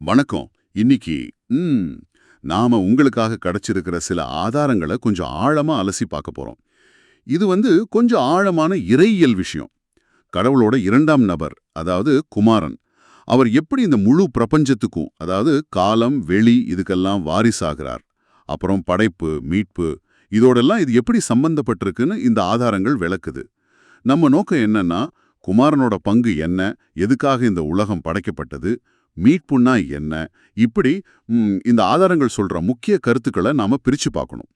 வணக்கம். இன்னைக்கு ம் நாம உங்களுக்காக கிடைச்சிருக்கிற சில ஆதாரங்களை கொஞ்சம் ஆழமா அலசி பார்க்க போறோம். இது வந்து கொஞ்சம் ஆழமான இறையியல் விஷயம். கடவுளோட இரண்டாம் நபர் அதாவது குமாரன் அவர் எப்படி இந்த முழு பிரபஞ்சத்துக்கும் அதாவது காலம் வெளி இதுக்கெல்லாம் வாரிசாகிறார். அப்புறம் படைப்பு மீட்பு இதோடெல்லாம் இது எப்படி சம்பந்தப்பட்டிருக்குன்னு இந்த ஆதாரங்கள் விளக்குது. நம்ம நோக்கம் என்னன்னா குமாரனோட பங்கு என்ன எதுக்காக இந்த உலகம் படைக்கப்பட்டது மீட்புன்னா என்ன? இப்படி இந்த ஆதாரங்கள் சொல்ற முக்கிய கருத்துக்களை நாம பிரிச்சு பார்க்கணும்.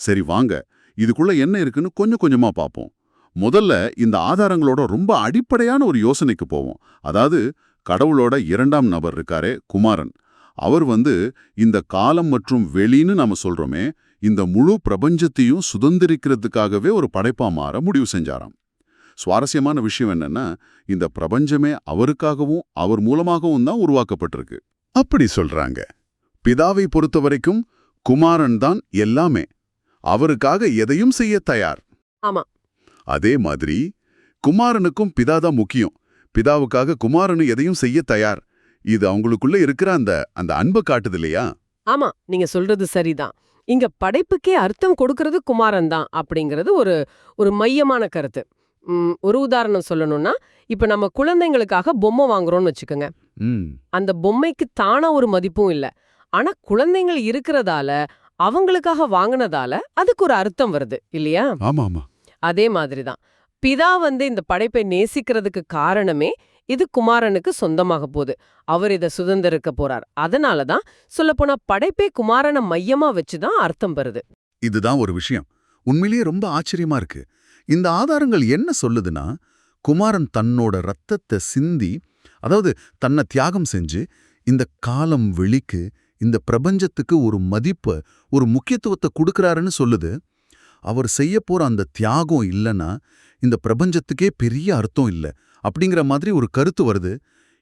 சரி வாங்க. இதுக்குள்ள என்ன இருக்குன்னு கொஞ்சம் கொஞ்சமா பார்ப்போம். முதல்ல இந்த ஆதாரங்களோட ரொம்ப அடிப்படையான ஒரு யோசனைக்கு போவோம். அதாவது கடவுளோட இரண்டாம் நபர் இருக்காரே குமாரன். அவர் வந்து இந்த காலம் மற்றும் வெளின்னு நாம சொல்றோமே இந்த முழு பிரபஞ்சத்தையும் சுதந்திரிக்கிறதுக்காகவே ஒரு படைப்பா மாற முடிவு செஞ்சாராம். சுவாரஸ்யமான விஷயம் என்னன்னா இந்த பிரபஞ்சமே அவருக்காகவும் அவர் மூலமாகவும் தான் உருவாக்கப்பட்டிருக்கு. அப்படி சொல்றாங்க. பிதாவை பொறுத்த வரைக்கும் குமாரன் தான் எல்லாமே. அவருக்காக எதையும் செய்ய தயார். ஆமா. அதே மாதிரி குமாரனுக்கும் பிதா தான் முக்கியம். பிதாவுக்காக குமாரனு எதையும் செய்ய தயார். இது அவங்களுக்குள்ள இருக்கிற அந்த அந்த அன்பை காட்டுது இல்லையா? ஆமா நீங்க சொல்றது சரிதான். இங்க படைப்புக்கே அர்த்தம் கொடுக்கறது குமாரன் தான் அப்படிங்கிறது ஒரு ஒரு மையமான கருத்து. ஒரு உதாரணம் சொல்லணும்னா இப்ப நம்ம குழந்தைங்களுக்காக பொம்மை வாங்குறோம்னு வச்சுக்கோங்க. அந்த பொம்மைக்கு தானா ஒரு மதிப்பும் இல்ல. ஆனா குழந்தைங்கள் இருக்கிறதால அவங்களுக்காக வாங்குனதால அதுக்கு ஒரு அர்த்தம் வருது இல்லையா? அதே மாதிரிதான். பிதா வந்து இந்த படைப்பை நேசிக்கிறதுக்கு காரணமே இது குமாரனுக்கு சொந்தமாக போகுது. அவர் இதை சுதந்திரிக்க போறார். அதனாலதான் சொல்லப்போனா படைப்பே குமாரனை மையமா வச்சுதான் அர்த்தம் வருது. இதுதான் ஒரு விஷயம். உண்மையிலேயே ரொம்ப ஆச்சரியமா இருக்கு. இந்த ஆதாரங்கள் என்ன சொல்லுதுன்னா குமாரன் தன்னோட ரத்தத்தை சிந்தி அதாவது தன்னை தியாகம் செஞ்சு இந்த காலம் வெளிக்கு இந்த பிரபஞ்சத்துக்கு ஒரு மதிப்பை ஒரு முக்கியத்துவத்தை கொடுக்கறாருன்னு சொல்லுது. அவர் செய்ய போற அந்த தியாகம் இல்லைன்னா இந்த பிரபஞ்சத்துக்கே பெரிய அர்த்தம் இல்லை அப்படிங்கிற மாதிரி ஒரு கருத்து வருது.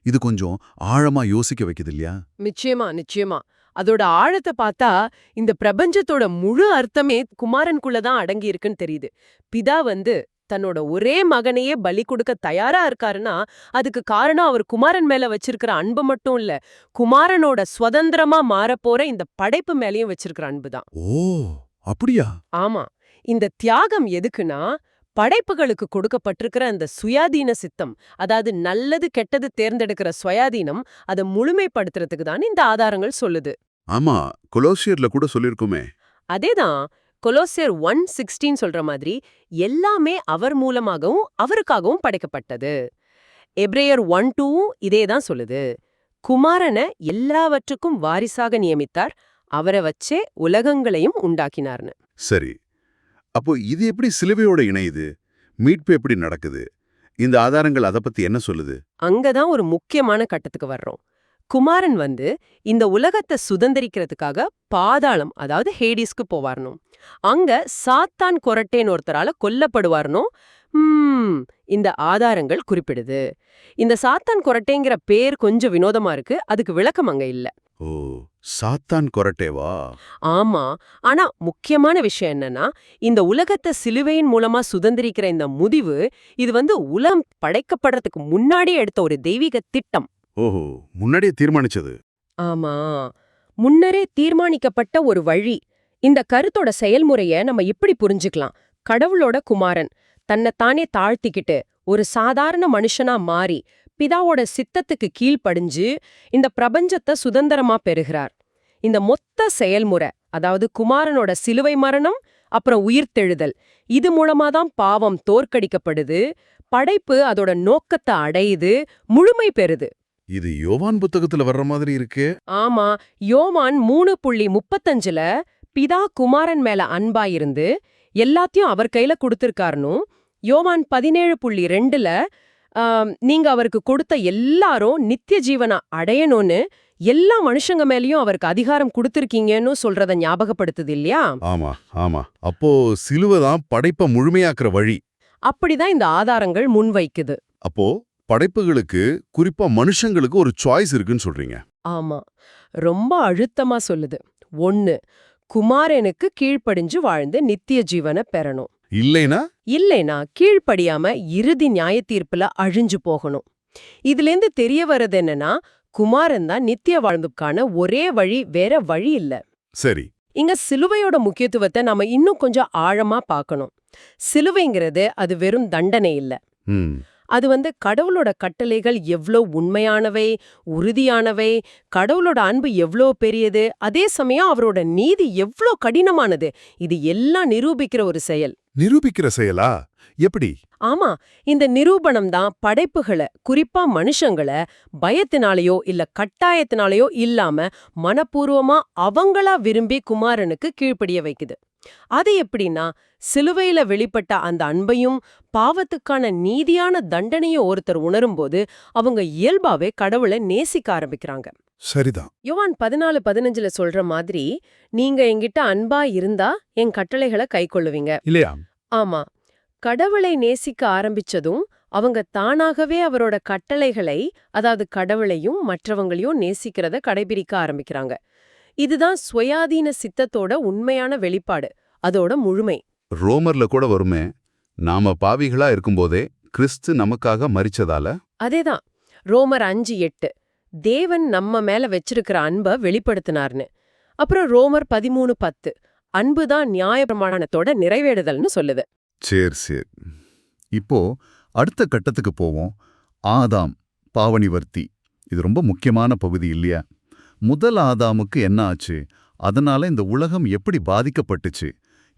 இது கொஞ்சம் ஆழமா யோசிக்க வைக்குது இல்லையா? நிச்சயமா நிச்சயமா. அதோட ஆழத்தை பார்த்தா இந்த பிரபஞ்சத்தோட முழு அர்த்தமே குமாரனுக்குள்ளதான் அடங்கி இருக்குன்னு தெரியுது. பிதா வந்து தன்னோட ஒரே மகனையே பலி கொடுக்க தயாரா இருக்காருன்னா அதுக்கு காரணம் அவர் குமாரன் மேல வச்சிருக்கிற அன்பு மட்டும் இல்ல குமாரனோட சுதந்திரமா மாறப்போற இந்த படைப்பு மேலயும் வச்சிருக்கிற அன்புதான். ஓ அப்படியா? ஆமா. இந்த தியாகம் எதுக்குன்னா படைப்புகளுக்கு கொடுக்கப்பட்டிருக்கிற அந்த சுயாதீன சித்தம் அதாவது நல்லது கெட்டது தேர்ந்தெடுக்கிற சுயாதீனம் அதை முழுமைப்படுத்துறதுக்கு தான் இந்த ஆதாரங்கள் சொல்லுது. ஆமா கொலோசியர்ல கூட சொல்லிருக்குமே அதேதான் கொலோசியர் ஒன் சிக்ஸ்டீன் சொல்ற மாதிரி எல்லாமே அவர் மூலமாகவும் அவருக்காகவும் படைக்கப்பட்டது. எப்ரேயர் ஒன் டூவும் இதே தான் சொல்லுது. குமாரனை எல்லாவற்றுக்கும் வாரிசாக நியமித்தார் அவரை வச்சே உலகங்களையும் உண்டாக்கினார்னு. சரி அப்போ இது எப்படி சிலுவையோட இணையுது? மீட்பு எப்படி நடக்குது? இந்த ஆதாரங்கள் அதை பத்தி என்ன சொல்லுது? அங்கதான் ஒரு முக்கியமான கட்டத்துக்கு வர்றோம். குமாரன் வந்து இந்த உலகத்தை சுதந்திரிக்கிறதுக்காக பாதாளம் அதாவது ஹேடிஸ்க்கு போவார்னும். அங்க சாத்தான் கொரட்டேன் ஒருத்தரால கொல்லப்படுவார்னும் ம், இந்த ஆதாரங்கள் குறிப்பிடுது. இந்த சாத்தான் கொரட்டேங்கிற பேர் கொஞ்சம் வினோதமா இருக்கு. அதுக்கு விளக்கம் அங்க இல்ல. ஓ. சாத்தான் கொரட்டேவா? ஆமா. ஆனா முக்கியமான விஷயம் என்னன்னா இந்த உலகத்தை சிலுவையின் மூலமா சுதந்திரிக்கிற இந்த முடிவு இது வந்து உலகம் படைக்கப்படுறதுக்கு முன்னாடியே எடுத்த ஒரு தெய்வீக திட்டம். ஓஹோ முன்னாடியே தீர்மானிச்சது. ஆமா. முன்னரே தீர்மானிக்கப்பட்ட ஒரு வழி. இந்த கருத்தோட செயல்முறைய நம்ம இப்படி புரிஞ்சுக்கலாம். கடவுளோட குமாரன் தன்னைத்தானே தாழ்த்திக்கிட்டு ஒரு சாதாரண மனுஷனா மாறி பிதாவோட சித்தத்துக்கு கீழ்ப்படிஞ்சு இந்த பிரபஞ்சத்தை சுதந்திரமா பெறுகிறார். இந்த மொத்த செயல்முறை அதாவது குமாரனோட சிலுவை மரணம் அப்புறம் உயிர்த்தெழுதல் இது மூலமா தான் பாவம் தோற்கடிக்கப்படுது படைப்பு அதோட நோக்கத்தை அடையுது முழுமை பெறுது. இது யோவான் புத்தகத்துல வர்ற மாதிரி இருக்கே. ஆமா யோவான் மூணு புள்ளி முப்பத்தஞ்சுல பிதா குமாரன் மேல அன்பா இருந்து எல்லாத்தையும் அவர் கையில கொடுத்திருக்காருனும் யோவான் பதினேழு புள்ளி ரெண்டுல நீங்க அவருக்கு கொடுத்த எல்லாரும் நித்திய ஜீவனை அடையணும்னு எல்லா மனுஷங்க மேலயும் அவருக்கு அதிகாரம் கொடுத்திருக்கீங்கன்னு சொல்றத ஞாபகப்படுத்துது இல்லையா? ஆமா ஆமா. அப்போ சிலுவை தான் படைப்பை முழுமையாக்குற வழி. அப்படிதான் இந்த ஆதாரங்கள் முன்வைக்குது அப்போ படைப்புகளுக்கு குறிப்பா மனுஷங்களுக்கு ஒரு சாய்ஸ் இருக்குன்னு சொல்றீங்க. ஆமா. ரொம்ப அழுத்தமா சொல்லுது. ஒன்னு குமாரனுக்கு கீழ்ப்படிஞ்சு வாழ்ந்து நித்திய ஜீவனை பெறணும். இல்லைனா? இல்லைனா கீழ்ப்படியாம இறுதி நியாய தீர்ப்புல அழிஞ்சு போகணும். இதுலேருந்து தெரிய வர்றது என்னன்னா குமாரன் தான் நித்திய வாழ்ந்துக்கான ஒரே வழி வேற வழி இல்ல. சரி. இங்க சிலுவையோட முக்கியத்துவத்தை நாம இன்னும் கொஞ்சம் ஆழமா பார்க்கணும் சிலுவைங்கிறது அது வெறும் தண்டனை இல்ல. அது வந்து கடவுளோட கட்டளைகள் எவ்ளோ உண்மையானவை உறுதியானவை கடவுளோட அன்பு எவ்ளோ பெரியது அதே சமயம் அவரோட நீதி எவ்ளோ கடினமானது இது எல்லாம் நிரூபிக்கிற ஒரு செயல். நிரூபிக்கிற செயலா? எப்படி? ஆமா இந்த நிரூபணம் தான் படைப்புகளை குறிப்பா மனுஷங்களை பயத்தினாலேயோ இல்ல கட்டாயத்தினாலேயோ இல்லாம மனப்பூர்வமா அவங்களா விரும்பி குமாரனுக்கு கீழ்ப்படிய வைக்குது. அது எப்படின்னா சிலுவையில வெளிப்பட்ட அந்த அன்பையும் பாவத்துக்கான நீதியான தண்டனையும் ஒருத்தர் உணரும்போது அவங்க இயல்பாவே கடவுளை நேசிக்க ஆரம்பிக்கிறாங்க. சரிதான். யோவான் பதினாலு பதினஞ்சுல சொல்ற மாதிரி நீங்க என்கிட்ட அன்பா இருந்தா என் கட்டளைகளை கைக்கொள்ளுவீங்க இல்லையா? ஆமா. கடவுளை நேசிக்க ஆரம்பிச்சதும் அவங்க தானாகவே அவரோட கட்டளைகளை அதாவது கடவுளையும் மற்றவங்களையும் நேசிக்கிறத கடைபிடிக்க ஆரம்பிக்கிறாங்க. இதுதான் சுயாதீன சித்தத்தோட உண்மையான வெளிப்பாடு. அதோட முழுமை. ரோமர்ல கூட வருமே நாம பாவிகளா இருக்கும்போதே கிறிஸ்து நமக்காக மரிச்சதால? அதேதான். ரோமர் அஞ்சு எட்டு தேவன் நம்ம மேல வச்சிருக்கிற அன்பை வெளிப்படுத்தினார்னு. அப்புறம் ரோமர் பதிமூணு பத்து அன்புதான் நியாய பிரமாணத்தோட நிறைவேறுதல்னு சொல்லுது. சரி சரி. இப்போ அடுத்த கட்டத்துக்கு போவோம். ஆதாம் பாவனிவர்த்தி. இது ரொம்ப முக்கியமான பகுதி இல்லையா? முதல் ஆதாமுக்கு என்ன ஆச்சு? அதனால இந்த உலகம் எப்படி பாதிக்கப்பட்டுச்சு?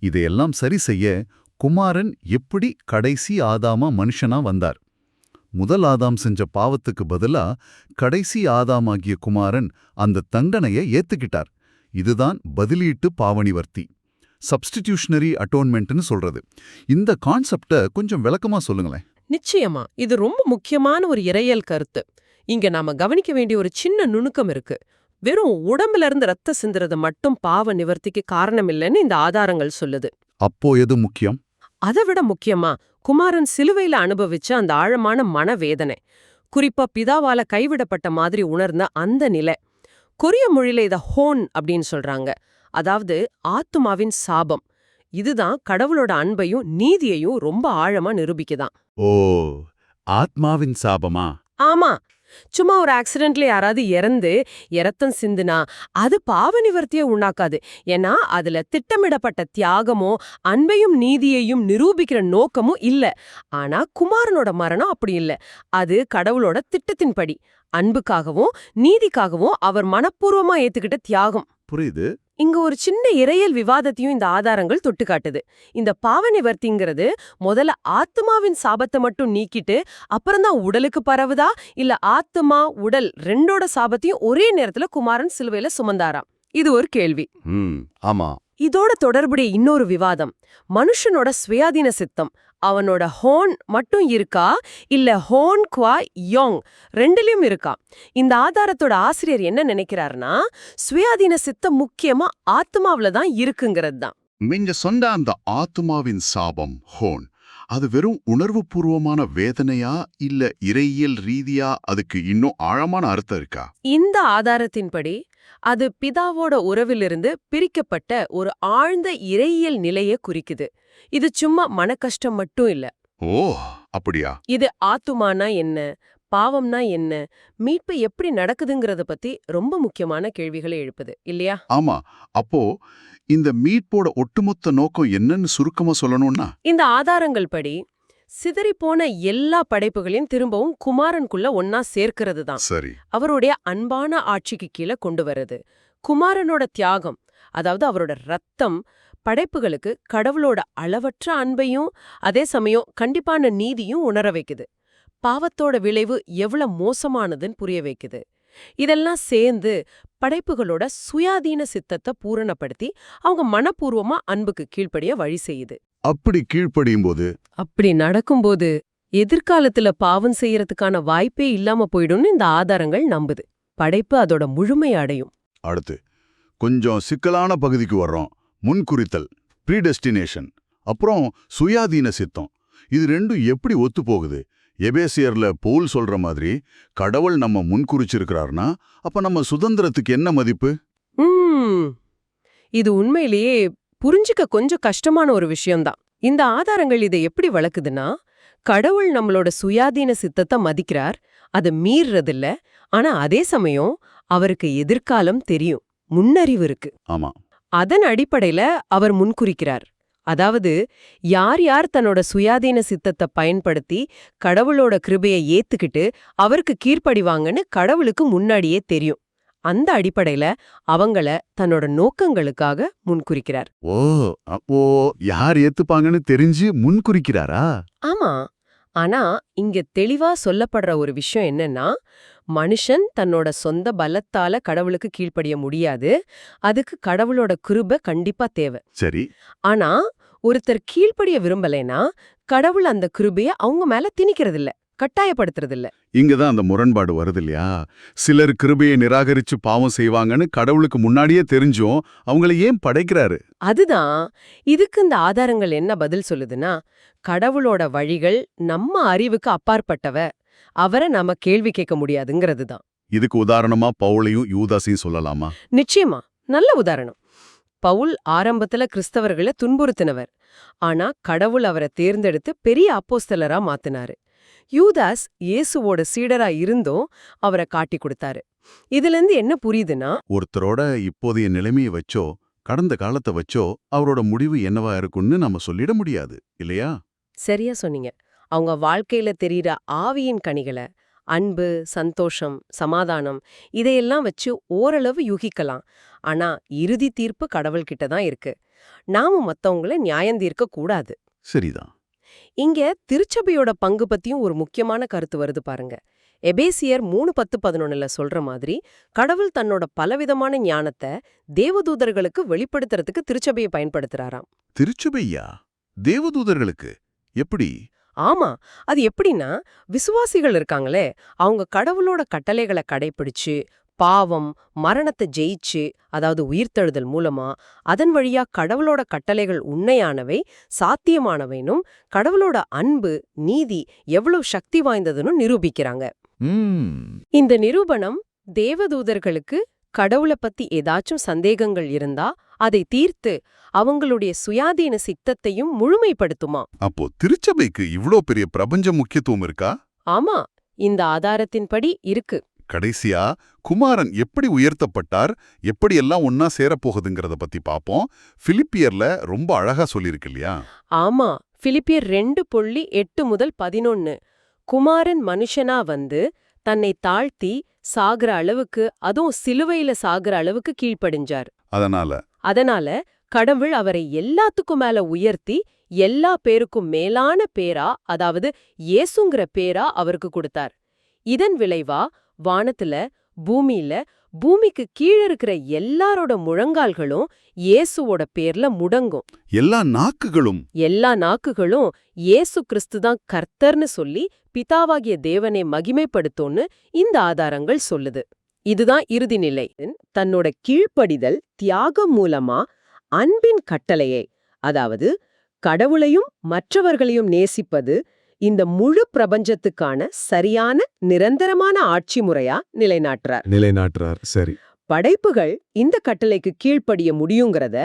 இதையெல்லாம் சரி செய்ய குமாரன் எப்படி கடைசி ஆதாமா மனுஷனா வந்தார்? முதல் ஆதாம் செஞ்ச பாவத்துக்கு பதிலா கடைசி ஆதாமாகிய குமாரன் அந்த தண்டனையை ஏத்துக்கிட்டார். இதுதான் பதிலீட்டு பாவனிவர்த்தி. சப்ஸ்டிடியூஷனரி அட்டோன்மெண்ட்னு சொல்றது. இந்த கான்செப்ட கொஞ்சம் விளக்கமா சொல்லுங்களேன். நிச்சயமா இது ரொம்ப முக்கியமான ஒரு இறையல் கருத்து. இங்க நாம கவனிக்க வேண்டிய ஒரு சின்ன நுணுக்கம் இருக்கு. வெறும் உடம்புல இருந்து ரத்த சிந்துறது மட்டும் பாவ நிவர்த்திக்கு காரணம் இல்லைன்னு இந்த ஆதாரங்கள் சொல்லுது. அப்போ எது முக்கியம்? அதை விட முக்கியமா குமாரன் சிலுவையில அனுபவிச்ச அந்த ஆழமான மனவேதனை. குறிப்பா பிதாவால கைவிடப்பட்ட மாதிரி உணர்ந்த அந்த நிலை. கொரிய மொழியில இத ஹோன் அப்படின்னு சொல்றாங்க. அதாவது ஆத்துமாவின் சாபம். இதுதான் கடவுளோட அன்பையும் நீதியையும் ரொம்ப ஆழமா நிரூபிக்குதாம் ஓ ஆத்மாவின் சாபமா? ஆமா. சும்மா ஒரு ஆக்சிடென்ட்ல யாராவது இறந்து இரத்தம் சிந்துனா அது பாவ நிவர்த்தியை உண்டாக்காது. ஏன்னா அதுல திட்டமிடப்பட்ட தியாகமோ அன்பையும் நீதியையும் நிரூபிக்கிற நோக்கமும் இல்ல. ஆனா குமாரனோட மரணம் அப்படி இல்ல. அது கடவுளோட திட்டத்தின்படி. அன்புக்காகவும் நீதிக்காகவும் அவர் மனப்பூர்வமா ஏத்துக்கிட்ட தியாகம். புரியுது. இங்க ஒரு சின்ன இறையல் விவாதத்தையும் இந்த ஆதாரங்கள் தொட்டு காட்டுது. இந்த பாவ நிவர்த்திங்கிறது முதல்ல ஆத்மாவின் சாபத்தை மட்டும் நீக்கிட்டு அப்புறம்தான் உடலுக்கு பரவுதா? இல்ல ஆத்மா உடல் ரெண்டோட சாபத்தையும் ஒரே நேரத்துல குமாரன் சிலுவையில சுமந்தாராம்? இது ஒரு கேள்வி. ஆமா. இதோட தொடர்புடைய இன்னொரு விவாதம் மனுஷனோட சுயாதீன சித்தம் அவனோட ஹோன் மட்டும் இருக்கா இல்ல ஹோன் குவா யோங் ரெண்டுலயும் இருக்கா? இந்த ஆதாரத்தோட ஆசிரியர் என்ன நினைக்கிறாருன்னா சுயாதீன சித்தம் முக்கியமா ஆத்மாவில தான் இருக்குங்கிறது தான். நீங்க சொன்ன அந்த ஆத்மாவின் சாபம் ஹோன். அது வெறும் உணர்வுபூர்வமான வேதனையா இல்ல இறையியல் ரீதியா அதுக்கு இன்னும் ஆழமான அர்த்தம் இருக்கா? இந்த ஆதாரத்தின்படி அது பிதாவோட உறவிலிருந்து பிரிக்கப்பட்ட ஒரு ஆழ்ந்த இறையியல் நிலையை குறிக்குது. இது சும்மா மனக்கஷ்டம் மட்டும் இல்ல. ஓ அப்படியா? இது ஆத்துமானா என்ன? பாவம்னா என்ன? மீட்பு எப்படி நடக்குதுங்கறத பத்தி ரொம்ப முக்கியமான கேள்விகளை எழுப்புது இல்லையா? ஆமா. அப்போ இந்த மீட்போட ஒட்டுமொத்த நோக்கம் என்னன்னு சுருக்கமா சொல்லணும்னா? இந்த ஆதாரங்கள் படி சிதறிப்போன எல்லா படைப்புகளையும் திரும்பவும் குமாரனுக்குள்ள ஒன்னா சேர்க்கிறது தான் சரி. அவருடைய அன்பான ஆட்சிக்கு கீழே கொண்டு வருது குமாரனோட தியாகம் அதாவது அவரோட ரத்தம் படைப்புகளுக்கு கடவுளோட அளவற்ற அன்பையும் அதே சமயம் கண்டிப்பான நீதியும் உணர வைக்குது. பாவத்தோட விளைவு எவ்வளவு மோசமானதுன்னு புரிய வைக்குது. இதெல்லாம் சேர்ந்து படைப்புகளோட சுயாதீன சித்தத்தை பூரணப்படுத்தி அவங்க மனப்பூர்வமா அன்புக்கு கீழ்ப்படிய வழி செய்யுது. அப்படி கீழ்ப்படியும் போது? அப்படி நடக்கும்போது எதிர்காலத்துல பாவம் செய்யறதுக்கான வாய்ப்பே இல்லாம போயிடும்னு இந்த ஆதாரங்கள் நம்புது. படைப்பு அதோட முழுமை அடையும். அடுத்து கொஞ்சம் சிக்கலான பகுதிக்கு வர்றோம். முன்குறித்தல் ப்ரீடெஸ்டினேஷன் அப்புறம் சுயாதீன சித்தம். இது ரெண்டும் எப்படி ஒத்து போகுது எபேசியர்ல பவுல் சொல்ற மாதிரி கடவுள் நம்ம முன்குறிச்சிருக்கிறார்னா அப்ப நம்ம சுதந்திரத்துக்கு என்ன மதிப்பு? இது உண்மையிலேயே புரிஞ்சுக்க கொஞ்சம் கஷ்டமான ஒரு விஷயம்தான். இந்த ஆதாரங்கள் இதை எப்படி வளக்குதுன்னா கடவுள் நம்மளோட சுயாதீன சித்தத்தை மதிக்கிறார் அதை மீறதில்ல ஆனா அதே சமயம் அவருக்கு எதிர்காலம் தெரியும். முன்னறிவு இருக்கு. ஆமா. அதன் அடிப்படையில அவர் முன்குறிக்கிறார். அதாவது யார் யார் தன்னோட சுயாதீன சித்தத்தை பயன்படுத்தி கடவுளோட கிருபையை ஏத்துக்கிட்டு அவருக்கு கீழ்ப்படிவாங்கன்னு கடவுளுக்கு முன்னாடியே தெரியும். அந்த அடிப்படையில அவங்கள தன்னோட நோக்கங்களுக்காக முன்குறிக்கிறார். ஓ அப்போ யார் ஏத்துப்பாங்கன்னு தெரிஞ்சு முன் குறிக்கிறாரா ஆமா. ஆனா இங்க தெளிவா சொல்லப்படுற ஒரு விஷயம் என்னன்னா மனுஷன் தன்னோட சொந்த பலத்தால கடவுளுக்கு கீழ்ப்படிய முடியாது. அதுக்கு கடவுளோட கிருபை கண்டிப்பா தேவை. சரி. ஆனா ஒருத்தர் கீழ்ப்படிய விரும்பலைனா கடவுள் அந்த கிருபைய அவங்க மேல திணிக்கிறது இல்ல கட்டாயப்படுத்துறது இல்ல இங்கதான் அந்த முரண்பாடு வருது இல்லையா சிலர் கிருபையை நிராகரிச்சு பாவம் செய்வாங்கன்னு கடவுளுக்கு முன்னாடியே தெரிஞ்சும் அவங்கள ஏன் படைக்கிறாரு? அதுதான் இதுக்கு இந்த ஆதாரங்கள் என்ன பதில் சொல்லுதுன்னா கடவுளோட வழிகள் நம்ம அறிவுக்கு அப்பாற்பட்டவ. அவரை நாம கேள்வி கேட்க முடியாதுங்கிறது தான் இதுக்கு உதாரணமா பவுலையும் யூதாசையும் சொல்லலாமா? நிச்சயமா நல்ல உதாரணம். பவுல் ஆரம்பத்துல கிறிஸ்தவர்களை துன்புறுத்தினவர். ஆனா கடவுள் அவரை தேர்ந்தெடுத்து பெரிய அப்போஸ்தலரா மாத்தினாரு. யூதாஸ் இயேசுவோட சீடரா இருந்தும் அவரை காட்டி கொடுத்தாரு. இதுல இருந்து என்ன புரியுதுன்னா ஒருத்தரோட இப்போதைய நிலைமையை வச்சோ கடந்த காலத்தை வச்சோ அவரோட முடிவு என்னவா இருக்கும்னு நம்ம சொல்லிட முடியாது இல்லையா? சரியா சொன்னீங்க. அவங்க வாழ்க்கையில தெரியிற ஆவியின் கனிகளை அன்பு சந்தோஷம் சமாதானம் இதையெல்லாம் வச்சு ஓரளவு யூகிக்கலாம். ஆனா இறுதி தீர்ப்பு கடவுள்கிட்ட தான் இருக்கு. நாம மத்தவங்கள நியாயம் தீர்க்க கூடாது. சரிதான். இங்க திருச்சபையோட பங்கு பத்தியும் ஒரு முக்கியமான கருத்து வருது பாருங்க. எபேசியர் மூணு பத்து பதினொன்னுல சொல்ற மாதிரி கடவுள் தன்னோட பலவிதமான ஞானத்தை தேவதூதர்களுக்கு வெளிப்படுத்துறதுக்கு திருச்சபையை பயன்படுத்துறாராம். திருச்சபையா? தேவதூதர்களுக்கு? எப்படி? ஆமா. அது எப்படின்னா விசுவாசிகள் இருக்காங்களே அவங்க கடவுளோட கட்டளைகளை கடைபிடிச்சு பாவம் மரணத்தை ஜெயிச்சு அதாவது உயிர்த்தெழுதல் மூலமா அதன் வழியா கடவுளோட கட்டளைகள் உண்மையானவை சாத்தியமானவைனும் கடவுளோட அன்பு நீதி எவ்வளவு சக்தி வாய்ந்ததுன்னு நிரூபிக்கிறாங்க. இந்த நிரூபணம் தேவதூதர்களுக்கு கடவுளை பத்தி ஏதாச்சும் சந்தேகங்கள் இருந்தா அதை தீர்த்து அவங்களுடைய சுயாதீன சித்தத்தையும் முழுமைப்படுத்துமா? அப்போ திருச்சபைக்கு இவ்ளோ பெரிய பிரபஞ்ச முக்கியத்துவம் இருக்கா? ஆமா இந்த ஆதாரத்தின்படி இருக்கு. கடைசியா குமாரன் எப்படி உயர்த்தப்பட்டார் எப்படியெல்லாம் ஒன்னா சேரப்போகுதுங்கிறத பத்தி பாப்போம். பிலிப்பியர்ல ரொம்ப அழகா சொல்லியிருக்கு இல்லையா? ஆமா பிலிப்பியர் ரெண்டு புள்ளி எட்டு முதல் பதினொன்னு. குமாரன் மனுஷனா வந்து தன்னை தாழ்த்தி சாகுற அளவுக்கு அதுவும் சிலுவையில சாகுற அளவுக்கு கீழ்ப்படிஞ்சார். அதனால அதனால கடவுள் அவரை எல்லாத்துக்கும் மேல உயர்த்தி எல்லா பேருக்கும் மேலான பேரா அதாவது இயேசுங்கிற பேரா அவருக்கு கொடுத்தார். இதன் விளைவா வானத்துல பூமியில பூமிக்கு கீழ இருக்கிற எல்லாரோட முழங்கால்களும் இயேசுவோட பேர்ல முடங்கும். எல்லா நாக்குகளும். எல்லா நாக்குகளும் இயேசு கிறிஸ்து தான் கர்த்தர்னு சொல்லி பிதாவாகிய தேவனை மகிமைப்படுத்தும்னு இந்த ஆதாரங்கள் சொல்லுது. இதுதான் இறுதி நிலை. தன்னோட கீழ்ப்படிதல் தியாகம் மூலமா அன்பின் கட்டளையை அதாவது கடவுளையும் மற்றவர்களையும் நேசிப்பது இந்த முழு பிரபஞ்சத்துக்கான சரியான நிரந்தரமான ஆட்சி முறையா நிலைநாட்டுறார். நிலைநாட்டுறார். சரி. படைப்புகள் இந்த கட்டளைக்கு கீழ்ப்படிய முடியுங்கிறத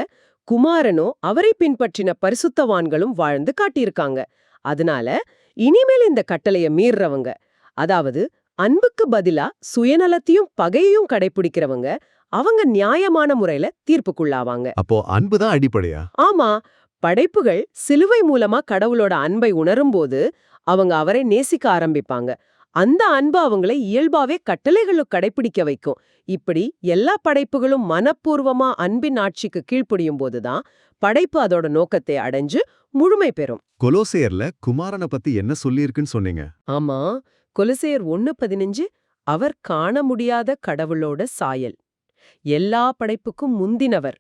குமாரனோ அவரை பின்பற்றின பரிசுத்தவான்களும் வாழ்ந்து காட்டியிருக்காங்க. அதனால இனிமேல் இந்த கட்டளைய மீறவங்க அதாவது அன்புக்கு பதிலா சுயநலத்தையும் பகையையும் கடைபிடிக்கிறவங்க அவங்க நியாயமான முறையில தீர்ப்புக்குள்ளாவாங்க. அப்போ அன்புதான் அடிப்படையா? ஆமா. படைப்புகள் சிலுவை மூலமா கடவுளோட அன்பை உணரும்போது அவங்க அவரை நேசிக்க ஆரம்பிப்பாங்க. அந்த அன்பு அவங்களை இயல்பாவே கட்டளைகளும் கடைபிடிக்க வைக்கும். இப்படி எல்லா படைப்புகளும் மனப்பூர்வமா அன்பின் ஆட்சிக்கு கீழ்ப்படியும் போதுதான் படைப்பு அதோட நோக்கத்தை அடைஞ்சு முழுமை பெறும். கொலோசேயர்ல குமாரனை பத்தி என்ன சொல்லியிருக்குன்னு சொன்னீங்க? ஆமா. கொலுசேயர் ஒன்னு பதினஞ்சு அவர் காண முடியாத கடவுளோட சாயல். எல்லா படைப்புக்கும் முந்தினவர்.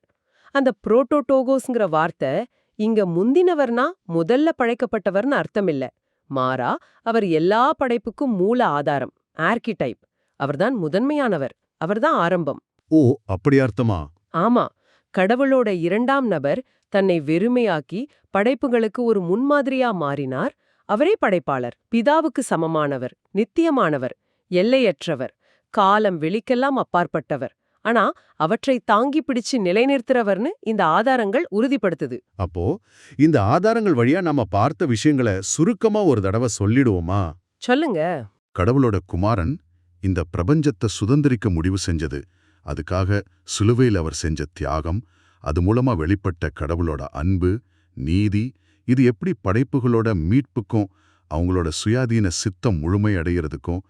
அந்த புரோட்டோடோகோஸ்ங்கிற வார்த்தை இங்க முந்தினவர்னா முதல்ல படைக்கப்பட்டவர்னு அர்த்தம் இல்ல மாறா அவர் எல்லா படைப்புக்கும் மூல ஆதாரம் ஆர்கிடைப் அவர்தான் முதன்மையானவர் அவர்தான் ஆரம்பம். ஓ அப்படி அர்த்தமா? ஆமா கடவுளோட இரண்டாம் நபர் தன்னை வெறுமையாக்கி படைப்புகளுக்கு ஒரு முன்மாதிரியா மாறினார் அவரே படைப்பாளர் பிதாவுக்கு சமமானவர் நித்தியமானவர் எல்லையற்றவர் காலம் வெளிக்கெல்லாம் அப்பாற்பட்டவர். ஆனா அவற்றை தாங்கி பிடிச்சு நிலைநிறுத்துறவர்னு இந்த ஆதாரங்கள் உறுதிப்படுத்துது. அப்போ இந்த ஆதாரங்கள் வழியா நாம பார்த்த விஷயங்களை சுருக்கமா ஒரு தடவை சொல்லிடுவோமா? சொல்லுங்க. கடவுளோட குமாரன் இந்த பிரபஞ்சத்தை சுதந்திரிக்க முடிவு செஞ்சது. அதுக்காக சிலுவையில் அவர் செஞ்ச தியாகம் அது மூலமா வெளிப்பட்ட கடவுளோட அன்பு நீதி இது எப்படி படைப்புகளோட மீட்புக்கும் அவங்களோட சுயாதீன சித்தம் முழுமை அடைகிறதுக்கும்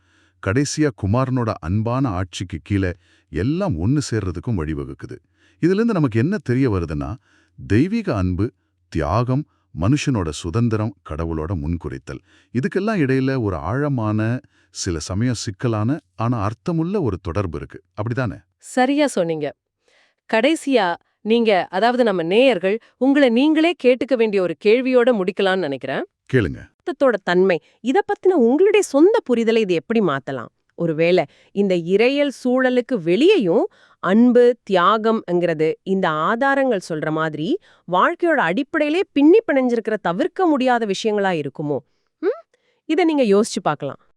கடைசியா குமாரனோட அன்பான ஆட்சிக்கு கீழே எல்லாம் ஒன்று சேர்றதுக்கும் வழிவகுக்குது. இதிலிருந்து நமக்கு என்ன தெரிய வருதுன்னா தெய்வீக அன்பு தியாகம் மனுஷனோட சுதந்திரம் கடவுளோட முன்குறித்தல். இதுக்கெல்லாம் இடையில ஒரு ஆழமான சில சமயம் சிக்கலான ஆனா அர்த்தமுள்ள ஒரு தொடர்பு இருக்கு. அப்படிதானே? சரியா சொன்னீங்க. கடைசியா நீங்க அதாவது நம்ம நேயர்கள் உங்களை நீங்களே கேட்டுக்க வேண்டிய ஒரு கேள்வியோட முடிக்கலாம்னு நினைக்கிறேன். கேளுங்க. அர்த்தத்தோட தன்மை. இத பத்தின உங்களுடைய சொந்த புரிதலை இது எப்படி மாத்தலாம்? ஒருவேளை இந்த இறையல் சூழலுக்கு வெளியேயும் அன்பு தியாகம்ங்கிறது இந்த ஆதாரங்கள் சொல்ற மாதிரி வாழ்க்கையோட அடிப்படையிலே பின்னி பிணைஞ்சிருக்கிற தவிர்க்க முடியாத விஷயங்களா இருக்குமோ? இத நீங்க யோசிச்சு பார்க்கலாம்.